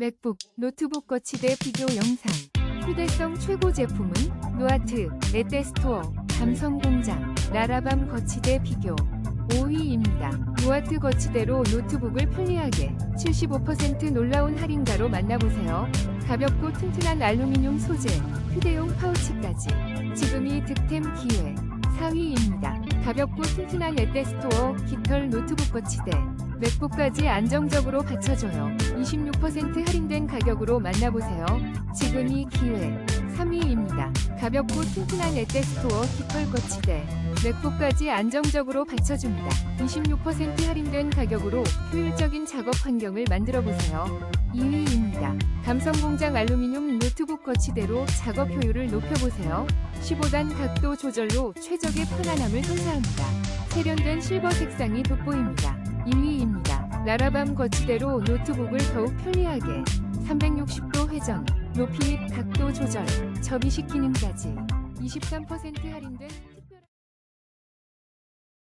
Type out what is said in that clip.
맥북, 노트북 거치대 비교 영상. 휴대성 최고 제품은 노아트, 에테스토어, 감성공장, 라라밤 거치대 비교. 5위입니다. 노아트 거치대로 노트북을 편리하게 75% 놀라운 할인가로 만나보세요. 가볍고 튼튼한 알루미늄 소재, 휴대용 파우치까지. 지금이 득템 기회. 4위입니다. 가볍고 튼튼한 에테스토어 깃털 노트북 거치대. 맥북까지 안정적으로 받쳐줘요. 26% 할인된 가격으로 만나보세요. 지금이 기회. 3위입니다. 가볍고 튼튼한 에테스토어 깃털 거치대. 맥북까지 안정적으로 받쳐줍니다. 26% 할인된 가격으로 효율적인 작업 환경을 만들어 보세요. 2위입니다. 감성공장 알루미늄 노트북 거치대로 작업 효율을 높여보세요. 15단 각도 조절로 최적의 편안함을 선사합니다. 세련된 실버 색상이 돋보입니다. 2위입니다. 라라밤 거치대로 노트북을 더욱 편리하게 360도 회전, 높이 및 각도 조절, 접이식 기능까지 23% 할인된